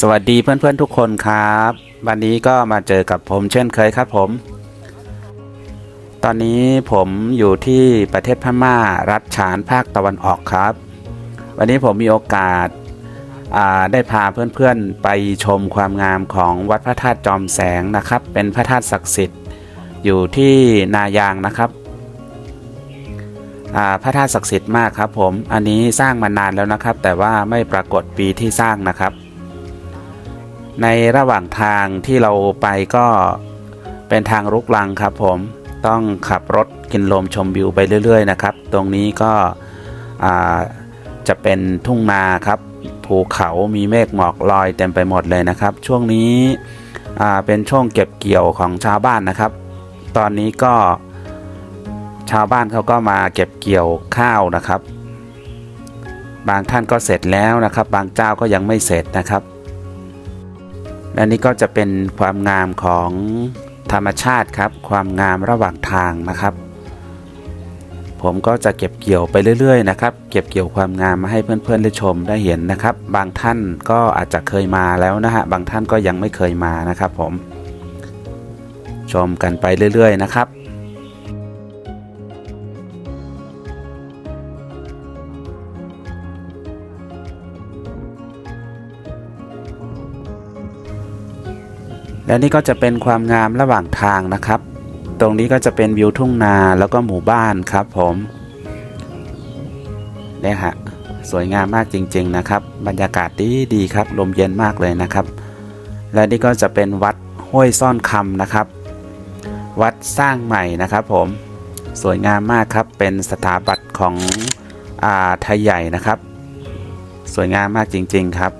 สวัสดีเพื่อนๆทุกคนครับ วันนี้ก็มาเจอกับผมเช่นเคยครับผม ตอนนี้ผมอยู่ที่ประเทศพม่ารัฐฉานภาคตะวันออกครับ วันนี้ผมมีโอกาสาได้พาเพื่อนๆไปชมความงามของวัดพระธาตุจอมแสงนะครับ เป็นพระธาตุศักดิ์สิทธิ์อยู่ที่นายางนะครับพระธาตุศักดิ์สิทธิ์มากครับผม อันนี้สร้างมานานแล้วนะครับ แต่ว่าไม่ปรากฏปีที่สร้างนะครับ ในระหว่างทางที่เราไปก็เป็นทางรุกรังครับผมต้องขับรถกินลมชมวิวไปเรื่อย ๆ นะครับ ตรงนี้ก็จะเป็นทุ่งนาครับภูเขามีเมฆหมอกลอยเต็มไปหมดเลยนะครับ ช่วงนี้เป็นช่วงเก็บเกี่ยวของชาวบ้านนะครับ ตอนนี้ก็ชาวบ้านเขาก็มาเก็บเกี่ยวข้าวนะครับ บางท่านก็เสร็จแล้วนะครับ บางเจ้าก็ยังไม่เสร็จนะครับ และนี่ก็จะเป็นความงามของธรรมชาติครับ ความงามระหว่างทางนะครับ ผมก็จะเก็บเกี่ยวไปเรื่อยๆนะครับ เก็บเกี่ยวความงามมาให้เพื่อนๆได้ชมได้เห็นนะครับ บางท่านก็อาจจะเคยมาแล้วนะฮะ บางท่านก็ยังไม่เคยมานะครับ ผม ชมกันไปเรื่อย ๆ นะครับ และนี่ก็จะเป็นความงามระหว่างทางนะครับ ตรงนี้ก็จะเป็นวิวทุ่งนาแล้วก็หมู่บ้านครับผมเนี่ยฮะสวยงามมากจริง ๆนะครับ บรรยากาศดีดีๆครับลมเย็นมากเลยนะครับ และนี่ก็จะเป็นวัดห้วยซ่อนคำนะครับ วัดสร้างใหม่นะครับผมสวยงามมากครับเป็นสถาปัตย์ของอาไทยใหญ่นะครับ สวยงามมากจริง ๆครับ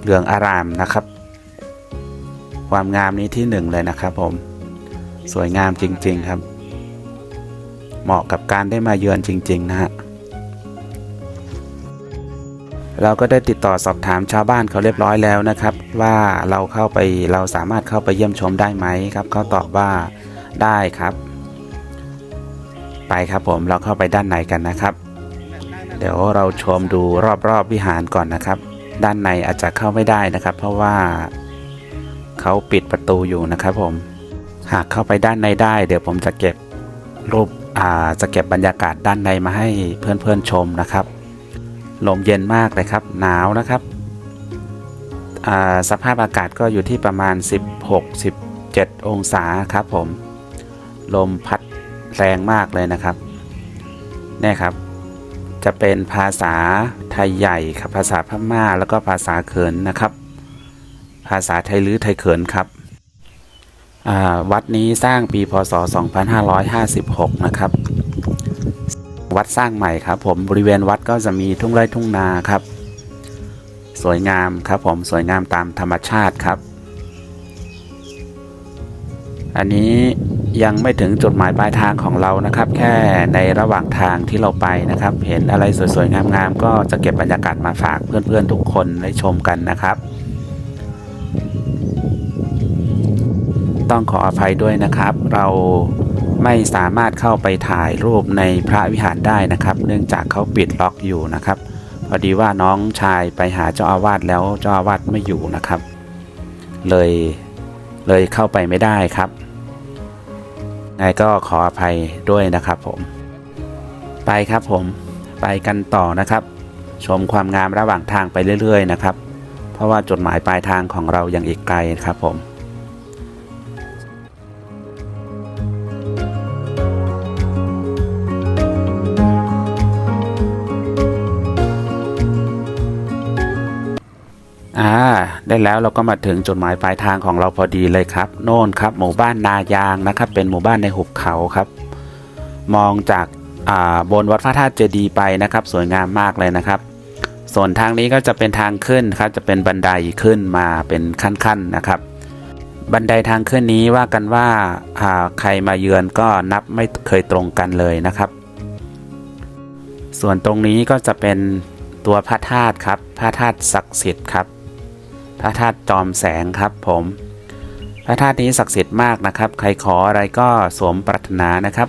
เหลืองอารามนะครับ ความงามนี้ที่หนึ่งเลยนะครับผม สวยงามจริง ๆครับ เหมาะกับการได้มาเยือนจริง ๆ นะฮะเราก็ได้ติดต่อสอบถามชาวบ้านเขาเรียบร้อยแล้วนะครับ ว่าเราเข้าไปเราสามารถเข้าไปเยี่ยมชมได้ไหมครับเขาตอบว่าได้ครับ ไปครับผมเราเข้าไปด้านในกันนะครับ เดี๋ยวเราชมดูรอบๆวิหารก่อนนะครับ ด้านในอาจจะเข้าไม่ได้นะครับ เพราะว่า เขาปิดประตูอยู่นะครับผม หากเข้าไปด้านในได้ เดี๋ยวผมจะเก็บรูปอ่าจะเก็บบรรยากาศด้านในมาให้เพื่อนๆชมนะครับ ลมเย็นมากเลยครับ หนาวนะครับอ่าสภาพอากาศก็อยู่ที่ประมาณ 16-17 องศาครับผม ลมพัดแรงมากเลยนะครับนี่ครับ จะเป็นภาษาไทยใหญ่ครับภาษาพม่าแล้วก็ภาษาเขินนะครับ ภาษาไทยลื้อไทยเขินครับ วัดนี้สร้างปีพศ 2556 นะครับ วัดสร้างใหม่ครับ ผมบริเวณวัดก็จะมีทุ่งไร่ทุ่งนาครับ สวยงามครับผมสวยงามตามธรรมชาติครับ อันนี้ยังไม่ถึงจุดหมายปลายทางของเรานะครับ แค่ในระหว่างทางที่เราไปนะครับ เห็นอะไรสวยๆงามๆก็จะเก็บบรรยากาศมาฝากเพื่อนๆทุกคนได้ชมกันนะครับ ต้องขออภัยด้วยนะครับ เราไม่สามารถเข้าไปถ่ายรูปในพระวิหารได้นะครับ เนื่องจากเขาปิดล็อกอยู่นะครับ พอดีว่าน้องชายไปหาเจ้าอาวาสแล้วเจ้าอาวาสไม่อยู่นะครับ เลยเลยเข้าไปไม่ได้ครับไงก็ขออภัยด้วยนะครับผม ไปครับผมไปกันต่อนะครับ ชมความงามระหว่างทางไปเรื่อย ๆ นะครับ เพราะว่าจุดหมายปลายทางของเรายังอีกไกลครับผม ได้แล้วเราก็มาถึงจุดหมายปลายทางของเราพอดีเลยครับ โน่นครับ หมู่บ้านนายางนะครับ เป็นหมู่บ้านในหุบเขาครับ มองจากาบนวัดพระธาตุเจดีย์ไปนะครับ สวยงามมากเลยนะครับ ส่วนทางนี้ก็จะเป็นทางขึ้นครับ จะเป็นบันไดขึ้นมาเป็นขั้นๆนะครับ บันไดทางขึ้นนี้ว่ากันว่าอ่าใครมาเยือนก็นับไม่เคยตรงกันเลยนะครับ ส่วนตรงนี้ก็จะเป็นตัวพระธาตุครับ พระธาตุศักดิ์สิทธิ์ครับ พระธาตุจอมแสงครับผม พระธาตุนี้ศักดิ์สิทธิ์มากนะครับ ใครขออะไรก็สวมปรารถนานะครับ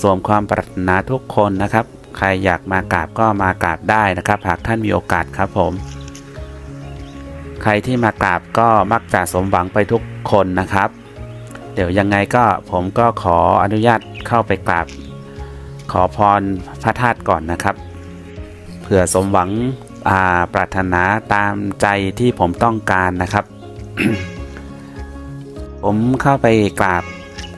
สวมความปรารถนาทุกคนนะครับ ใครอยากมากราบก็มากราบได้นะครับ หากท่านมีโอกาสครับผม ใครที่มากราบก็มักจะสมหวังไปทุกคนนะครับ เดี๋ยวยังไงก็ผมก็ขออนุญาตเข้าไปกราบ ขอพรพระธาตุก่อนนะครับ เผื่อสมหวัง ปรารถนาตามใจที่ผมต้องการนะครับ ผมเข้าไปกราบ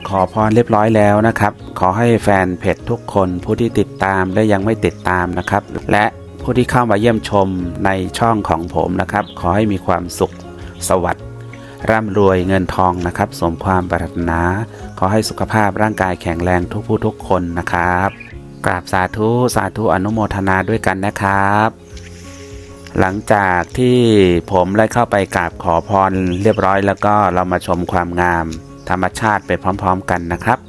ขอพรเรียบร้อยแล้วนะครับ ขอให้แฟนเพจทุกคนผู้ที่ติดตามและยังไม่ติดตามนะครับ และผู้ที่เข้ามาเยี่ยมชมในช่องของผมนะครับ ขอให้มีความสุขสวัสดิ์ร่ำรวยเงินทองนะครับ สมความปรารถนา ขอให้สุขภาพร่างกายแข็งแรงทุกผู้ทุกคนนะครับ กราบสาธุ สาธุอนุโมทนาด้วยกันนะครับ หลังจากที่ผมได้เข้าไปกราบขอพรเรียบร้อยแล้วก็เรามาชมความงาม ธรรมชาติไปพร้อม ๆ กันนะครับ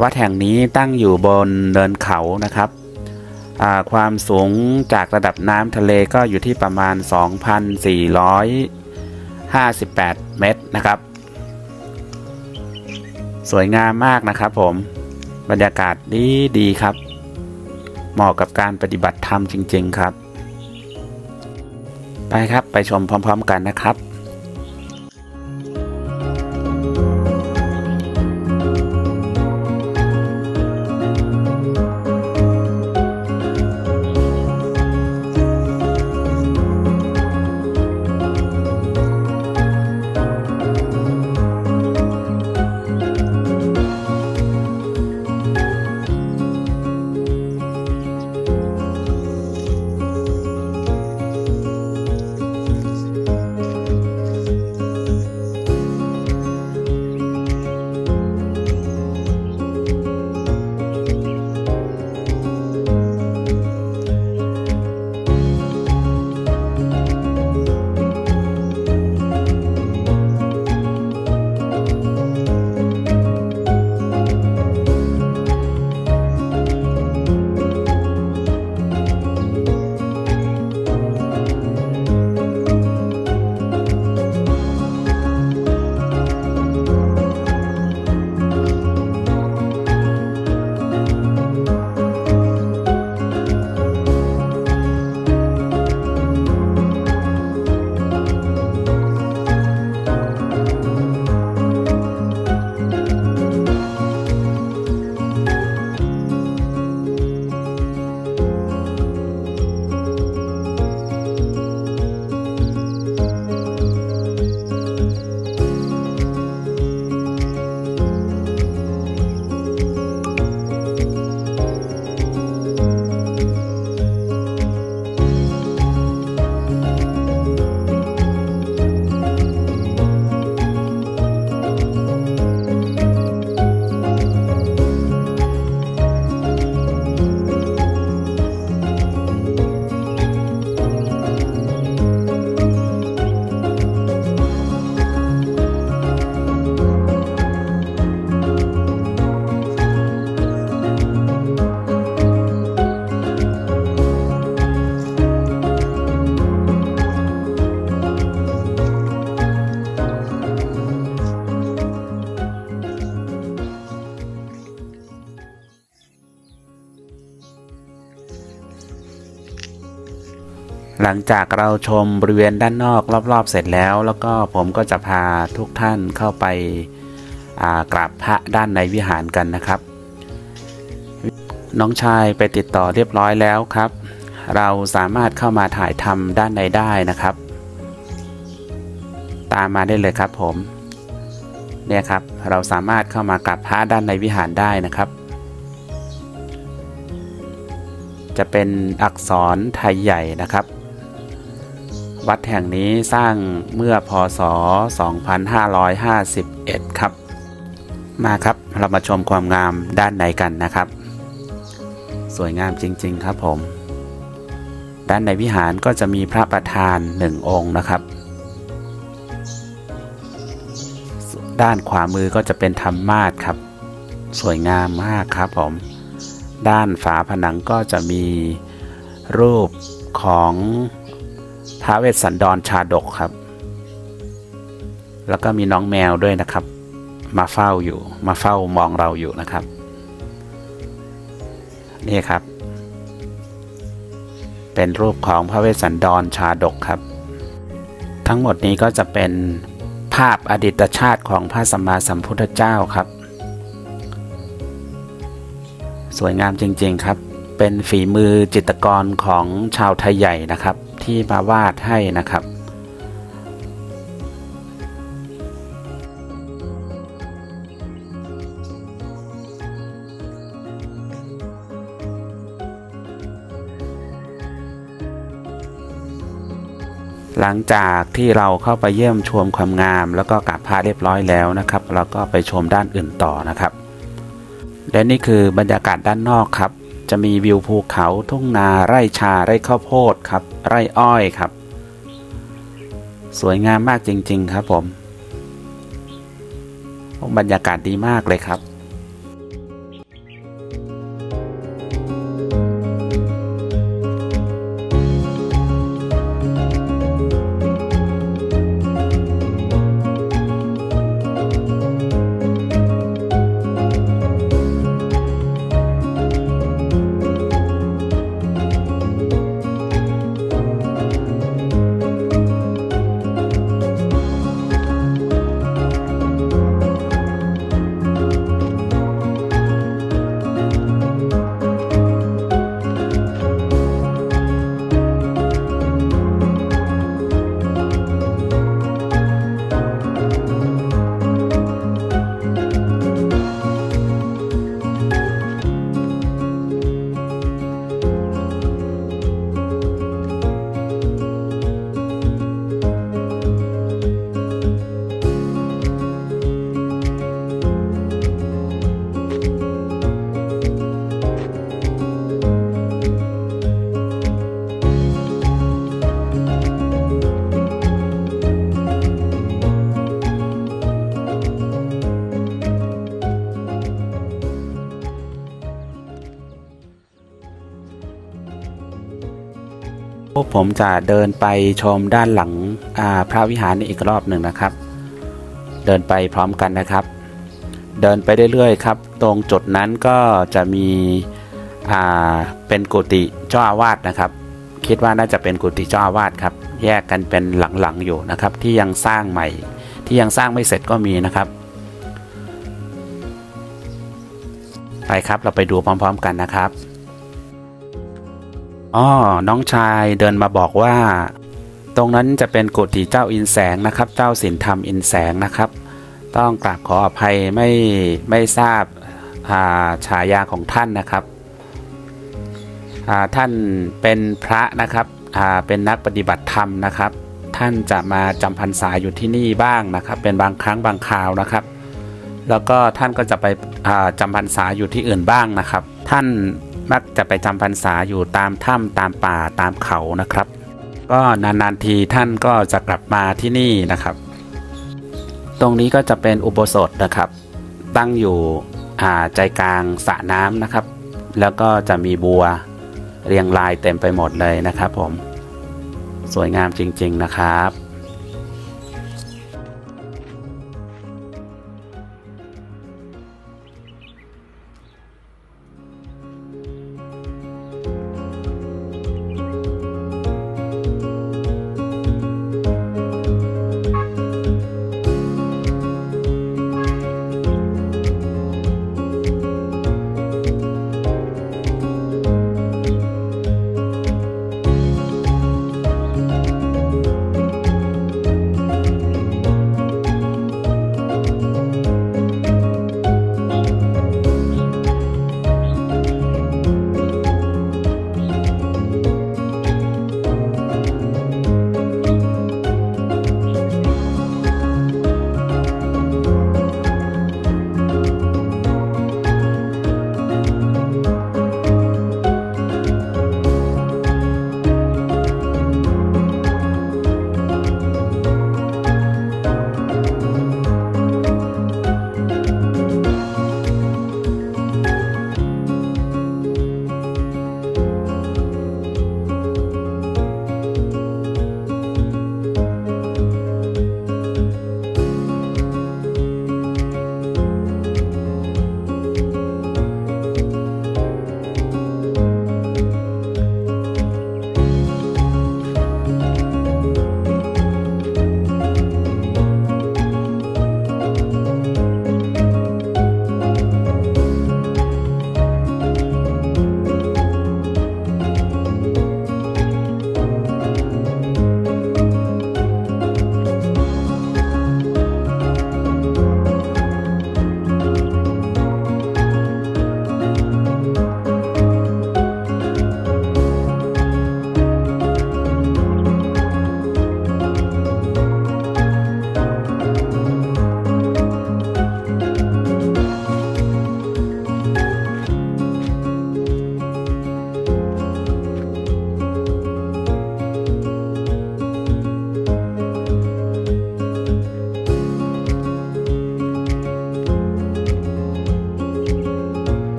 วัดแห่งนี้ตั้งอยู่บนเนินเขานะครับความสูงจากระดับน้ำทะเลก็อยู่ที่ประมาณ 2,458 เมตรนะครับ สวยงามมากนะครับผม บรรยากาศดีดีครับ เหมาะกับการปฏิบัติธรรมจริง ๆ ครับ ไปครับไปชมพร้อม ๆ กันนะครับ ลังจากเราชมบริเวณด้านนอกรอบๆ เสร็จแล้ว แล้วก็ผมก็จะพาทุกท่านเข้าไปากราบพระด้านในวิหารกันนะครับ น้องชายไปติดต่อเรียบร้อยแล้วครับ เราสามารถเข้ามาถ่ายทำด้านในได้นะครับ ตามมาได้เลยครับผมเนี่ยครับเราสามารถเข้ามากราบพระด้านในวิหารได้นะครับ จะเป็นอักษรไทยใหญ่นะครับ วัดแห่งนี้สร้างเมื่อพศ 2551 ครับ มาครับเรามาชมความงามด้านในกันนะครับ สวยงามจริง ๆ ครับผม ด้านในวิหารก็จะมีพระประธานหนึ่งองค์นะครับ ด้านขวามือก็จะเป็นธรรมาสครับ สวยงามมากครับผม ด้านฝาผนังก็จะมีรูปของ พระเวสสันดรชาดกครับ แล้วก็มีน้องแมวด้วยนะครับ มาเฝ้าอยู่ มาเฝ้ามองเราอยู่นะครับ นี่ครับ เป็นรูปของพระเวสสันดรชาดกครับ ทั้งหมดนี้ก็จะเป็นภาพอดีตชาติของพระสัมมาสัมพุทธเจ้าครับ สวยงามจริง ๆครับ เป็นฝีมือจิตรกรของชาวไทยใหญ่นะครับ ที่มาวาดให้นะครับ หลังจากที่เราเข้าไปเยี่ยมชมความงาม แล้วก็กราบพระเรียบร้อยแล้วนะครับ เราก็ไปชมด้านอื่นต่อนะครับ และนี่คือบรรยากาศด้านนอกครับ จะมีวิวภูเขาทุ่งนาไร่ชาไร่ข้าวโพดครับ ไร่อ้อยครับ สวยงามมากจริง ๆ ครับผม บรรยากาศดีมากเลยครับ วกผมจะเดินไปชมด้านหลังพระวิหารอีกรอบหนึ่งนะครับ เดินไปพร้อมกันนะครับ เดินไปเรื่อยๆครับ ตรงจุดนั้นก็จะมีเป็นกุฏิเจ้าอาวาสนะครับ คิดว่าน่าจะเป็นกุฏิเจ้าอาวาสครับ แยกกันเป็นหลังๆอยู่นะครับ ที่ยังสร้างใหม่ ที่ยังสร้างไม่เสร็จก็มีนะครับ ไปครับเราไปดูพร้อม ๆ กันนะครับ อ๋อน้องชายเดินมาบอกว่า ตรงนั้นจะเป็นกุฏิเจ้าอินแสงนะครับ เจ้าสินธรรมอินแสงนะครับ ต้องกราบขออภัยไม่ไม่ทราบอาฉายาของท่านนะครับอาท่านเป็นพระนะครับอาเป็นนักปฏิบัติธรรมนะครับ ท่านจะมาจำพรรษาอยู่ที่นี่บ้างนะครับ เป็นบางครั้งบางคราวนะครับ แล้วก็ท่านก็จะไปอาจำพรรษาอยู่ที่อื่นบ้างนะครับ ท่าน มักจะไปจำพรรษาอยู่ตามถ้ำตามป่าตามเขานะครับ ก็นานๆทีท่านก็จะกลับมาที่นี่นะครับ ตรงนี้ก็จะเป็นอุโบสถนะครับ ตั้งอยู่อ่าใจกลางสระน้ำนะครับ แล้วก็จะมีบัวเรียงรายเต็มไปหมดเลยนะครับผม สวยงามจริงๆนะครับ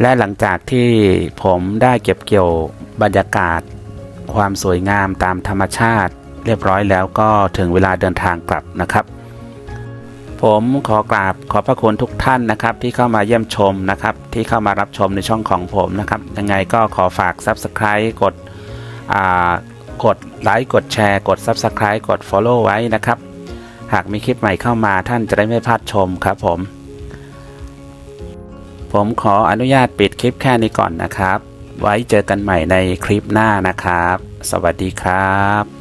และหลังจากที่ผมได้เก็บเกี่ยวบรรยากาศ ความสวยงามตามธรรมชาติ เรียบร้อยแล้วก็ถึงเวลาเดินทางกลับนะครับ ผมขอกราบขอบพระคุณทุกท่านนะครับ ที่เข้ามาเยี่ยมชมนะครับ ที่เข้ามารับชมในช่องของผมนะครับ ยังไงก็ขอฝาก Subscribe กดอ่ากดไลค์กดแชร์กด Subscribe กด Follow ไว้นะครับ หากมีคลิปใหม่เข้ามาท่านจะได้ไม่พลาดชมครับผม ผมขออนุญาตปิดคลิปแค่นี้ก่อนนะครับ ไว้เจอกันใหม่ในคลิปหน้านะครับ สวัสดีครับ